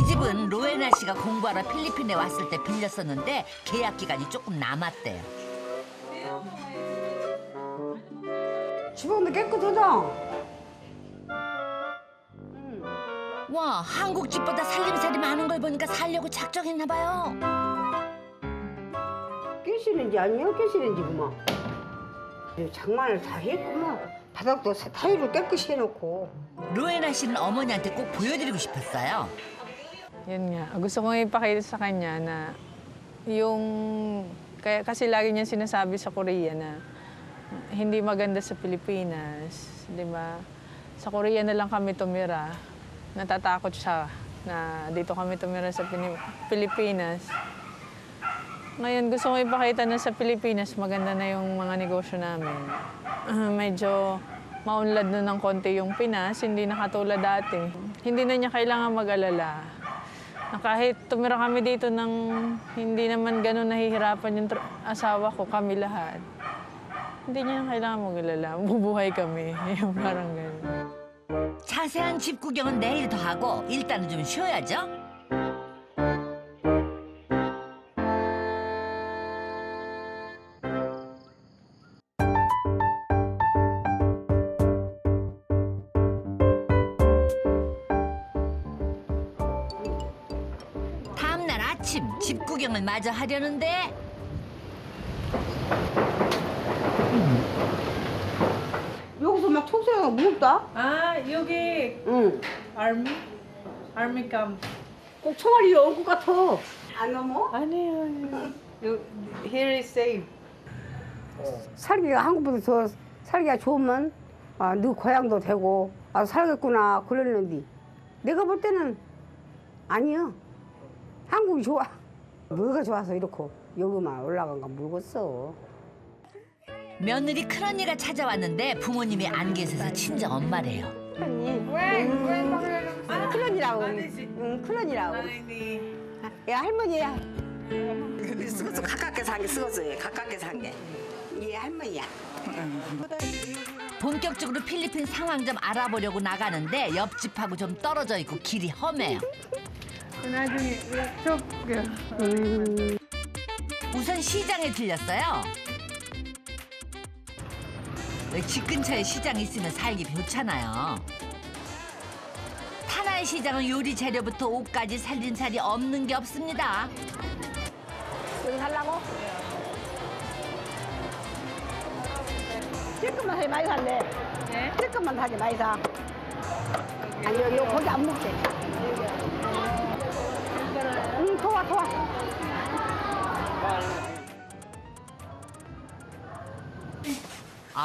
이 집은 로에나 씨가 공부하러 필리핀에 왔을 때 빌렸었는데 계약 기간이 조금 남았대요. 주방도 깨끗하다. 와 한국 집보다 살림살이 많은 걸 보니까 살려고 작정했나 봐요. 깨시는지 아니요 깨시는지 그만. 장만을 다 했구만. 바닥도 사- 타일을 깨끗이 해놓고. 로에나 씨는 어머니한테 꼭 보여드리고 싶었어요. Yun nga. Gusto kong ipakita sa kanya na yung... Kaya, kasi lagi niya sinasabi sa Korea na hindi maganda sa Pilipinas, di ba? Sa Korea na lang kami tumira. Natatakot siya na dito kami tumira sa Pilipinas. Ngayon, gusto kong ipakita na sa Pilipinas, maganda na yung mga negosyo namin. medyo maunlad na ng konti yung Pinas, hindi na katulad dati. Hindi na niya kailangan mag-alala. Na kahit tumira kami dito ng hindi naman ganun nahihirapan yung tr- asawa ko, kami lahat. Hindi niya kailangan mag-alala. Bubuhay kami. yung parang ganun. 자세한 집 구경은 내일 더 하고 일단은 좀 쉬어야죠. 구경을 마저 하려는데 여기서 막 총소리가 무섭다. 아, 여기 응. army? army camp. 꼭 총알이 올 것 같아. 안 넘어? 아니요, 아니요. Here is safe. 살기가 한국보다 더 살기가 좋으면 아, 너 고향도 되고 아 살겠구나 그랬는데 내가 볼 때는 아니야. 한국이 좋아. 뭐가 좋아서 이렇게 여기만 올라간 건 모르겠어. 며느리 큰언니가 찾아왔는데 부모님이 안 계셔서 친정 엄마래요. 큰언니. 응. 큰언니라고. 응, 큰언니라고. 야 할머니야. 쓰고서 가깝게 산게 쓰고서 가깝게 산 게. 얘 할머니야. 본격적으로 필리핀 상황 좀 알아보려고 나가는데 옆집하고 좀 떨어져 있고 길이 험해요. 나중에 쭉 우선 시장에 들렸어요. 왜 집 근처에 시장이 있으면 살기 좋잖아요. 타나의 시장은 요리 재료부터 옷까지 살림살이 없는 게 없습니다. 여기 살라고? 찔끔만 사지 많이 살래. 네? 찔끔만 사지 많이 사. 아니 여기 거기 안 먹게.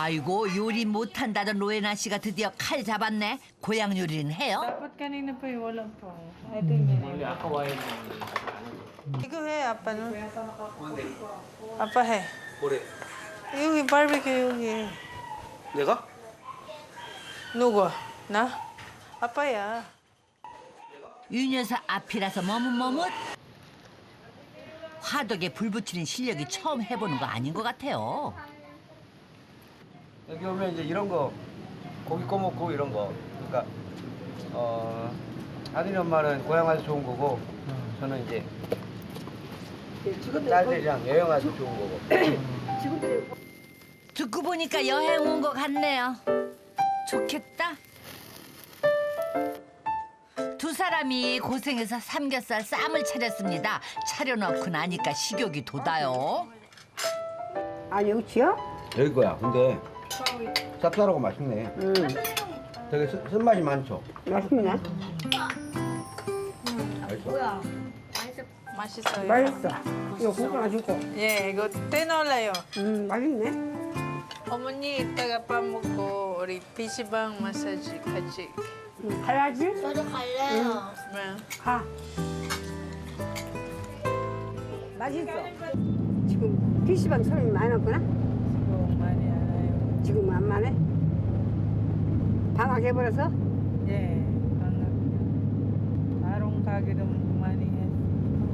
아이고 요리 못한다던 로에나 씨가 드디어 칼 잡았네. 고향 요리는 해요. Dapat kanina pa yung wala pa. Ito yun. Ikaw he, apa no? Apa he? 뭐래? 여기 바비큐 여기. 내가? 누구? 나? 아빠야. 유 여사 앞이라서 머뭇머뭇. 화덕에 불 붙이는 실력이 처음 해보는 거 아닌 것 같아요. 여기 오면 이제 이런 거 고기 꺼먹고 이런 거. 그러니까 어 아들이 엄마는 고향 와서 좋은 거고 저는 이제 딸들이랑 여행 와서 좋은 거고. 듣고 보니까 여행 온 것 같네요. 좋겠다. 두 사람이 고생해서 삼겹살 쌈을 차렸습니다. 차려놓고 나니까 식욕이 돋아요. 아 여기 지요? 여기 거야. 근데 쌉쌀하고 맛있네. 응. 되게 쓴, 쓴맛이 많죠. 맛있네. 맛있어. 맛있어요. 맛있어. 이거 국수 맛있고. 예, 이거 떼놀라요. 음 맛있네. 어머니 이따가 밥 먹고 우리 PC방 마사지 같이. 음, 가야지. 저도 갈래요. 네. 가. 맛있어. 지금 PC방 손님이 많았구나? 지금 많네? 방학해버려서? 예, 방금 다른 가게도 많이 했,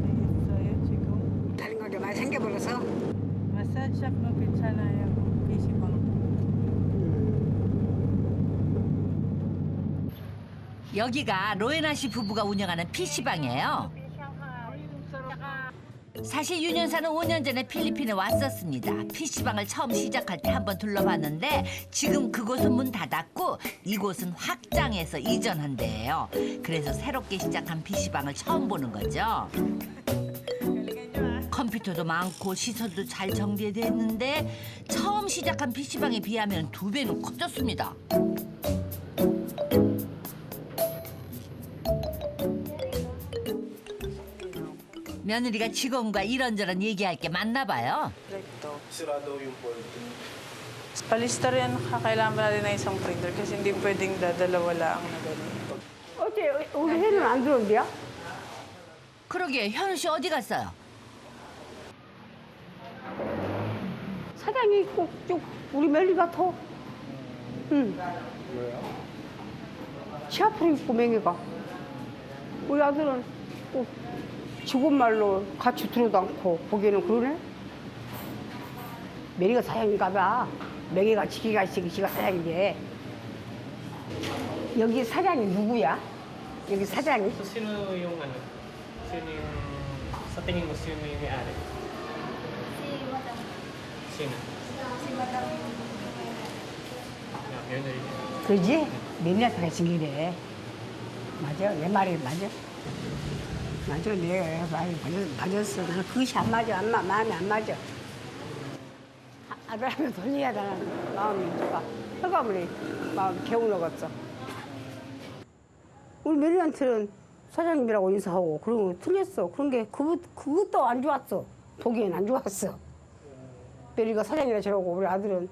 했어요 지금. 다른 가게 많이 생겨버려서? 마사지 샵도 괜찮아요. PC방. 여기가 로에나 씨 부부가 운영하는 PC방이에요. 사실 윤현사는 5년 전에 필리핀에 왔었습니다. PC방을 처음 시작할 때 한번 둘러봤는데 지금 그곳은 문 닫았고 이곳은 확장해서 이전한 데예요. 그래서 새롭게 시작한 PC방을 처음 보는 거죠. 컴퓨터도 많고 시설도 잘 정비되어 있는데 처음 시작한 PC방에 비하면 두 배는 커졌습니다. 며느리가 직원과 이런저런 얘기할 게 많나 봐요. Recto. Palista rin kakailangan pa natin ng isang printer kasi hindi pwedeng dadalawa lang na ganun. 어째 우리 해는 안 들어온대요? 그러게 현우 씨 어디 갔어요? 사장이 꼭쭉 우리 멜리 같아. 응. 왜요? 치아프로 입고 맹이가. 우리 아들은 꼭 직원말로 같이 들어도 않고 보기에는 그러네. 맹이가 사장인가 봐. 맹이가 지기가 지기 지가 사장인데. 여기 사장이 누구야? 여기 사장이? So, sino yung ano? Sino yung... Sa tingin mo, sino yung may-ari? Si Madam. Sino? Si Madam. Yeah, yun na rin. 그지? 맹이한테 생기래. 맞아. 내 말이 맞아. 맞아. 내가 맞았, 맞았어. 그것이 안 맞아. 안 마, 마음이 안 맞아. 아- 아들한테 돌려야 되는 마음이 있니까. 흑아무리 마음 개운하겠어. 우리 메리한테는 사장님이라고 인사하고 거 틀렸어. 그런 게 그것, 그것도 안 좋았어. 보기엔 안 좋았어. 메리가 사장이라 저러고 우리 아들은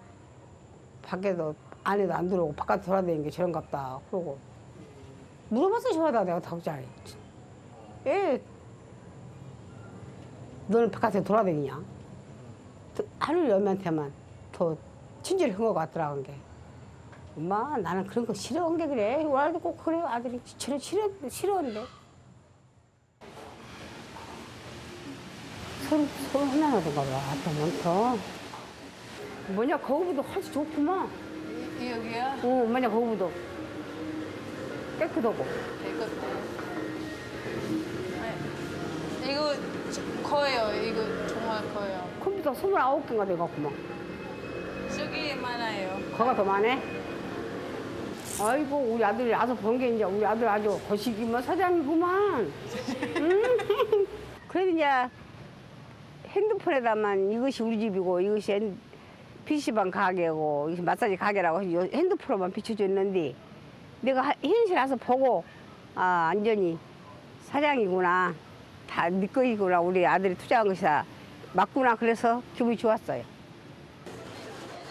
밖에도 안에도 안 들어오고 바깥에 돌아다니는 게 저런갑다. 그러고 물어봤어 저하다 내가 덕자리. 예. 너는 바깥에 돌아다니냐? 더- 하늘 여미한테만 더 친절한 것 같더라 그런 게. 엄마 나는 그런 거 싫어한 게 그래. 아들도 꼭 그래요. 아들이 싫어 싫어 싫어한데. 서로 서로 하나하던가 봐. 아빠 많다. 뭐냐 거기보다 훨씬 좋구만. 여기야? 어, 뭐냐 거기보다 깨끗하고. 이거 커요. 이거 정말 커요. 컴퓨터 29개가 돼갖구만. 저기 많아요. 거가 더 많네. 아이고 우리 아들이 와서 본 게 이제 우리 아들 아주 거시기만 사장이구만. 음. 그래도 이제 핸드폰에다만 이것이 우리 집이고 이것이 핸- PC방 가게고 이것이 마사지 가게라고 해서 요 핸드폰으로만 비춰줬는데 내가 하- 현실 와서 보고 아 완전히 사장이구나 다네 거이구나 우리 아들이 투자한 것이다 맞구나 그래서 기분이 좋았어요.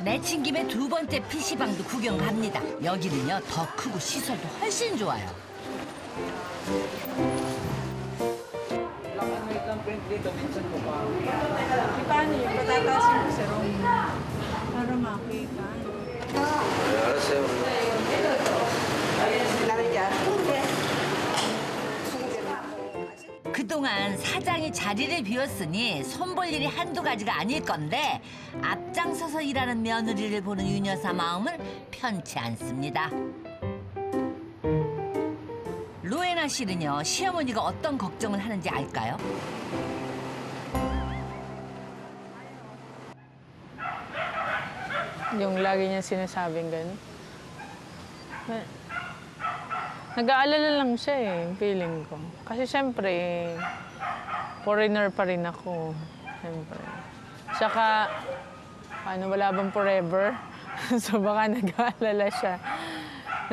내친 김에 두 번째 PC방도 구경 갑니다. 여기는요 더 크고 시설도 훨씬 좋아요. Para makita. 그동안 사장이 자리를 비웠으니 손볼 일이 한두 가지가 아닐 건데 앞장서서 일하는 며느리를 보는 유여사 마음은 편치 않습니다. 로에나 씨는요 시어머니가 어떤 걱정을 하는지 알까요? Yung lagi niya. Na- Nag-aalala lang siya eh, feeling ko. Kasi siyempre, foreigner pa rin ako. Siyempre. Tsaka, ano, wala bang forever? so baka nag-aalala siya.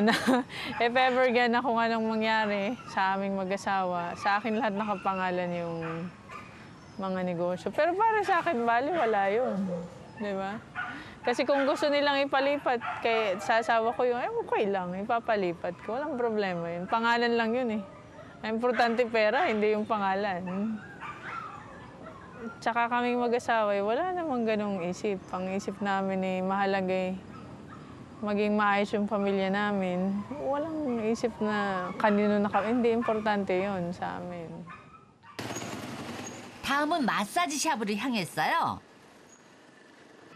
Na, if ever gan kung anong mangyari sa aming mag-asawa, sa akin lahat nakapangalan yung mga negosyo. Pero para sa akin, bali, wala yun. Di ba? Kasi kung gusto nilang ipalipat, kay sa asawa ko yung, eh, okay lang, ipapalipat ko. Walang problema yun. Pangalan lang yun eh. Ang importante pera, hindi yung pangalan. Tsaka kaming mag-asawa, eh, wala namang ganong isip. Ang isip namin eh, mahalaga eh, maging maayos yung pamilya namin. Walang isip na kanino na kami. Hindi, importante yon sa amin. 다음은 마사지 샵으로 향했어요.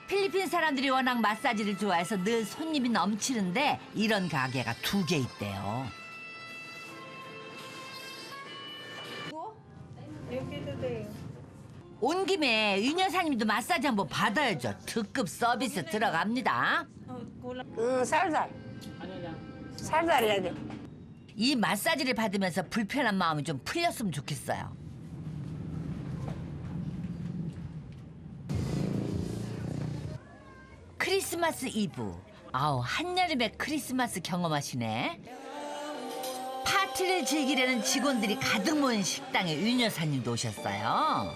필리핀 사람들이 워낙 마사지를 좋아해서 늘 손님이 넘치는데 이런 가게가 두 개 있대요. 온 김에 윤 여사님도 마사지 한번 받아야죠. 특급 서비스 들어갑니다. 응, 살살. 살살 해야 돼. 이 마사지를 받으면서 불편한 마음이 좀 풀렸으면 좋겠어요. 크리스마스 이브. 아우, 한여름의 크리스마스 경험하시네. 파티를 즐기려는 직원들이 가득 모인 식당에 윤 여사님도 오셨어요.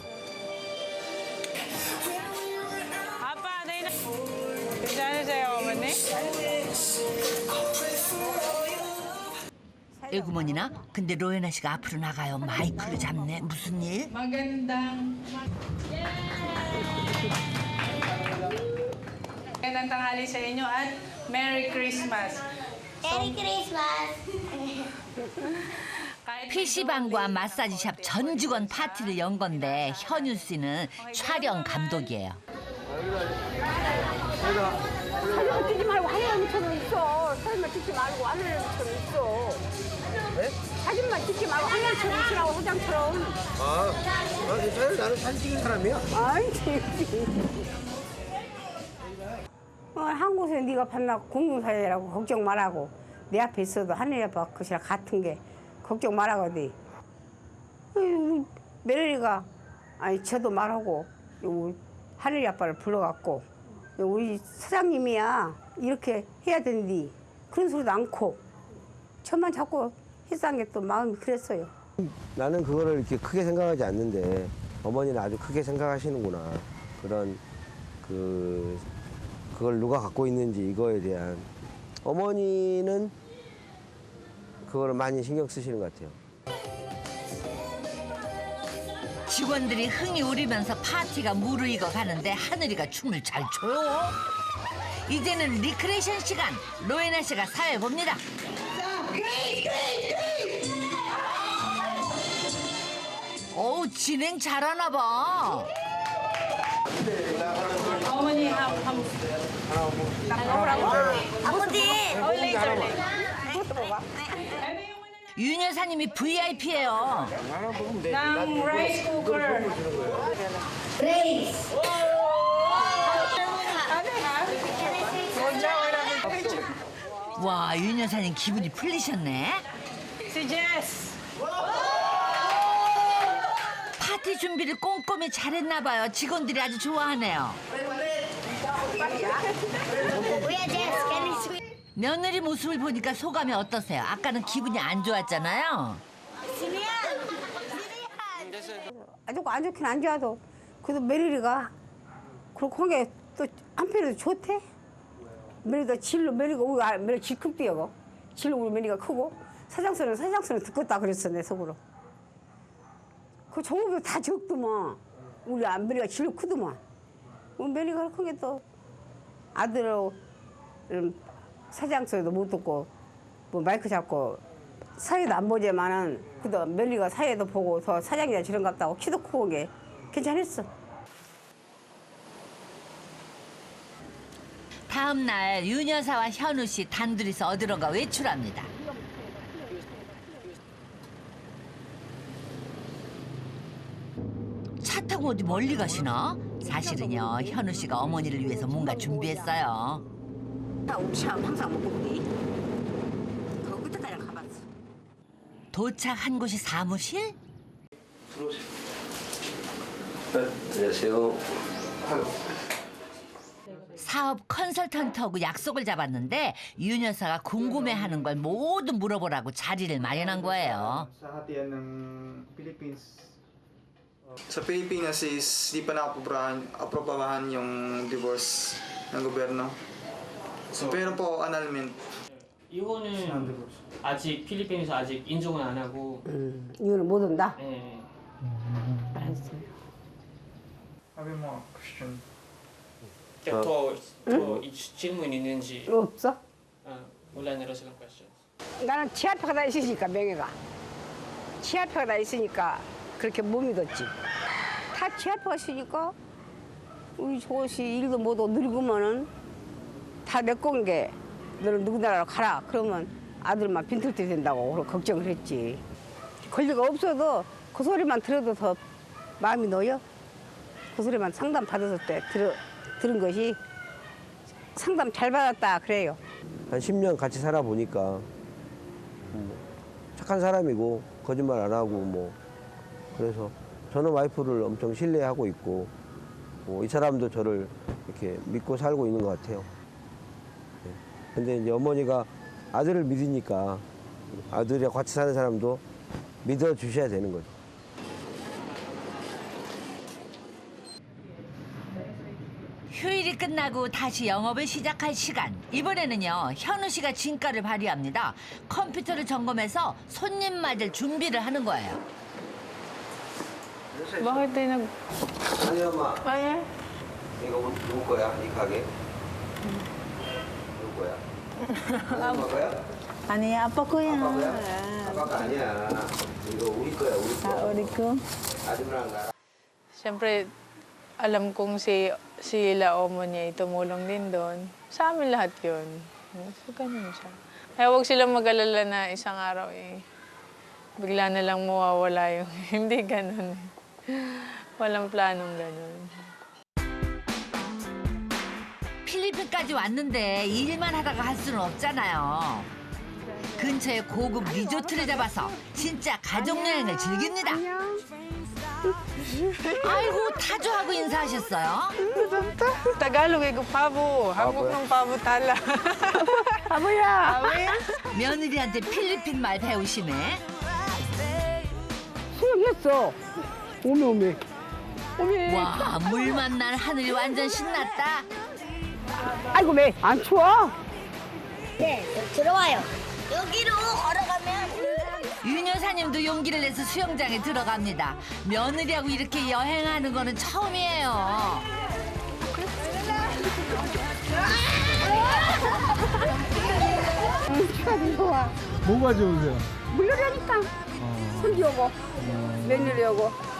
아빠, 네. 괜찮으세요, 어머니? 에구머니나 근데 로에나 씨가 앞으로 나가요. 마이크를 잡네. 무슨 일? Magandang... Magandang tanghali sa inyo at Merry Christmas. Merry Christmas! PC방과 마사지샵 전 직원 파티를 연 건데 현유 씨는 촬영 감독이에요. 사진만 찍지 말고 하늘처럼 있어. 사진만 찍지 말고 하늘처럼 있어. 사진만 찍지 말고 하늘처럼 있으라고 화장처럼. 아, 아 괜찮아요. 나는 사진 찍는 사람이야. 아이, 재밌지. 어, 한 곳에 네가 봤나 공동사회라고 걱정 말라고. 내 앞에 있어도 하늘 아빠 것이랑 같은 게 걱정 돼. 우리 며느리가 아니 저도 말하고 우리 하늘이 아빠를 불러갖고 우리 사장님이야 이렇게 해야 된디 그런 소리도 않고 저만 자꾸 했던 게또 마음이 그랬어요. 나는 그거를 이렇게 크게 생각하지 않는데 어머니는 아주 크게 생각하시는구나. 그런 그 그걸 누가 갖고 있는지 이거에 대한 어머니는 그거를 많이 신경 쓰시는 것 같아요. 직원들이 흥이 우리면서 파티가 무르익어 가는데 하늘이가 춤을 잘 춰요. 이제는 리크레이션 시간. 로에나 씨가 사회 봅니다. 어우 진행 잘하나 봐. 여사님이 VIP예요. ng rice cooker. 와, 윤 여사님 기분이 풀리셨네. 파티 준비를 꼼꼼히 잘했나 봐요. 직원들이 아주 좋아하네요. 며느리 모습을 보니까 소감이 어떠세요? 아까는 기분이 안 좋았잖아요. 아주 안 좋긴 안 좋아도 그래도 며느리가 그렇고 한게또 한편으로 좋대. 며느리가 질로 며느리가 우리 아- 며느리 질 크대요. 질로 우리 며느리가 크고 사장소는 사장소는 듣겠다 그랬어 내 속으로. 그 종업이 다 적더만 우리 아- 며느리가 질로 크더만. 우리 며느리가 그렇게 게또 아들은 사장소에도 못 듣고 뭐 마이크 잡고 사회도 안 보지만은 그래도 며느리가 사회도 보고 더 사장이나 저런 것 같다고 키도 크고 게 괜찮았어. 다음 날 윤 여사와 현우 씨 단둘이서 어디론가 외출합니다. 차 타고 어디 멀리 가시나? 사실은요 현우 씨가 어머니를 위해서 뭔가 준비했어요. 나 우리 차 항상 먹고 우리 그 끝에까지 가봤어. 도착한 곳이 사무실? 안녕하세요. 사업 컨설턴트하고 약속을 잡았는데 윤 여사가 궁금해하는 걸 모두 물어보라고 자리를 마련한 거예요. sa hatian ng Philippines Sa Pilipinas is di pa naaprobahan, aprobahan yung divorce ng gobyerno. Pero po annulment. 이거는 아직 필리핀에서 아직 인정은 안 하고 음, 이거는 못 온다. 예. 알았어요. sabi mo question 더, 더 이- 질문 있는지 없어? 아, silang questions. 나는 치아표가 다 있으니까 명예가 치아표가 다 있으니까 그렇게 못 믿었지. 다 있으니까 우리 조씨 일도 못하고 늙으면은 다 메꼰 게 너는 누구 나라로 가라. 그러면 아들만 빈털때 된다고 걱정을 했지. 권리가 없어도 그 소리만 들어도 더 마음이 놓여. 그 소리만 상담 받았을 때 들어, 들은 것이 상담 잘 받았다 그래요. 한 10년 같이 살아보니까 뭐 착한 사람이고 거짓말 안 하고 뭐 그래서 저는 와이프를 엄청 신뢰하고 있고 뭐 이 사람도 저를 이렇게 믿고 살고 있는 것 같아요. 네. 근데 이제 어머니가 아들을 믿으니까 아들이랑 같이 사는 사람도 믿어 주셔야 되는 거죠. 휴일이 끝나고 다시 영업을 시작할 시간. 이번에는요, 현우 씨가 진가를 발휘합니다. 컴퓨터를 점검해서 손님 맞을 준비를 하는 거예요. Bakit tayo nag... 아니 엄마 Ay, 이거 누구 거야? 이 가게? 누구 거야? 엄마 거야? Ano yan? Apa ko yan? 아빠 거야? 아빠가 아니야. 이거 우리 거야 우리 거. Ah, ori ko. 아줌마랑 나랑. Siyempre, alam kong si, si Laomo niya ay tumulong din doon. Sa amin lahat yun. So, ganun siya. Kaya huwag silang mag-alala na isang araw eh. Bigla na lang mawawala yung... Hindi ganun. Walang planong ganun. 필리핀까지 왔는데 일만 하다가 할 수는 없잖아요. 근처에 고급 리조트를 잡아서 진짜 가족 여행을 즐깁니다. 아이고 타조하고 인사하셨어요? Tagalog, pabo. Hangok ng pabo tala. 아버야. 며느리한테 필리핀 말 배우시네. 수영했어. 오메 오메. 오메. 와 물 만난 하늘이 완전 신났다. 아이고 매. 안 추워? 네, 들어와요. 여기로 걸어가면 윤 여사님도 용기를 내서 수영장에 들어갑니다. 며느리하고 이렇게 여행하는 거는 처음이에요. 좋아. 뭐가 좋으세요? 물놀이하니까. 손지 오고. 며느리 오고.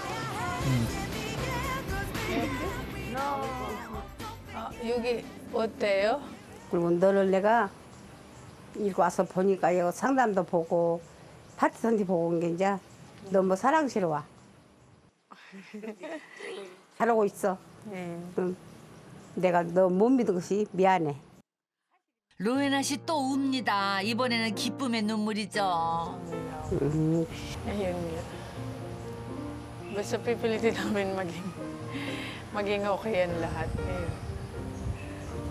아, 여기 어때요? 그리고 너를 내가 이렇게 와서 보니까 이거 상담도 보고 파티 선지 보고 온 게 이제 너무 사랑스러워. 잘하고 있어. 네. 응. 내가 너 못 믿은 것이 미안해. 로에나 씨 또 웁니다. 이번에는 기쁨의 눈물이죠. 음. Basta pipilitin namin maging, maging okay ang lahat. Ayun.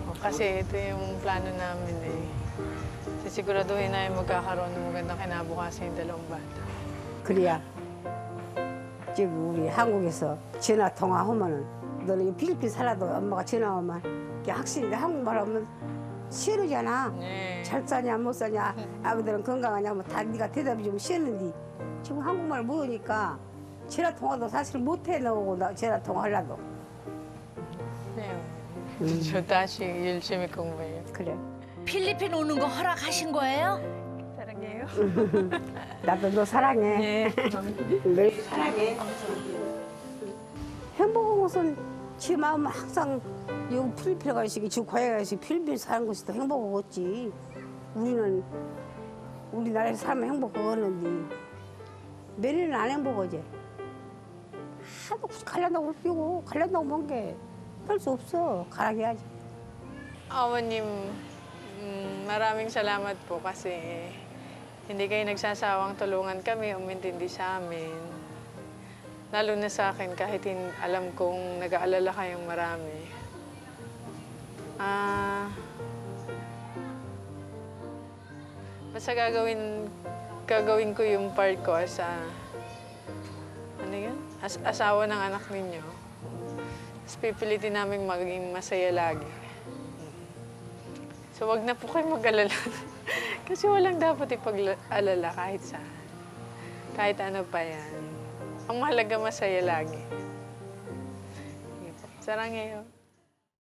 O, kasi ito yung plano namin eh. Sisiguraduhin namin magkakaroon ng magandang kinabukasan yung dalawang bata. 그래야 지금 우리 한국에서 전화 통화하면은 너는 이 필리핀 살아도 엄마가 전화 오면 이게 확실히 한국말 하면 싫으잖아. 네. 잘 사냐 못 사냐 아기들은 건강하냐 뭐다 네가 대답이 좀 싫은데 지금 한국말 모르니까 전화 통화도 사실 못해 나 전화 통화 하려고 Ayun. So, 다시 열심히 공부해요. 그래 필리핀 오는 거 허락하신 거예요? 사랑해요. 나도 너 사랑해 네. 늘 사랑해 행복한 것은 지 마음은 항상 여기 필리핀에 가시기 지금 고향에 가시기 필리핀 사는 것이 더 행복하겠지 우리는 우리나라에서 살면 행복하겠는데 며느리는 안 행복하지 하도 갈란다고 뛰고 갈란다고 뭔게할 수 없어 가라게 해야지 Awanim, mm, maraming salamat po kasi hindi kayo nagsasawang tulungan kami, umintindi sa amin. Lalo na sa akin, kahit hin- alam kong nag-aalala kayong marami. Ah... basta gagawin, gagawin ko yung part ko as a, ano yun? As asawa ng anak ninyo. Tapos pipilitin namin maging masaya lagi. So wag na po kayo mag-alala. Kasi walang dapat ipag-alala kahit sa kahit ano pa yan. Ang mahalaga masaya lagi. Sige po. Sarang ngayon.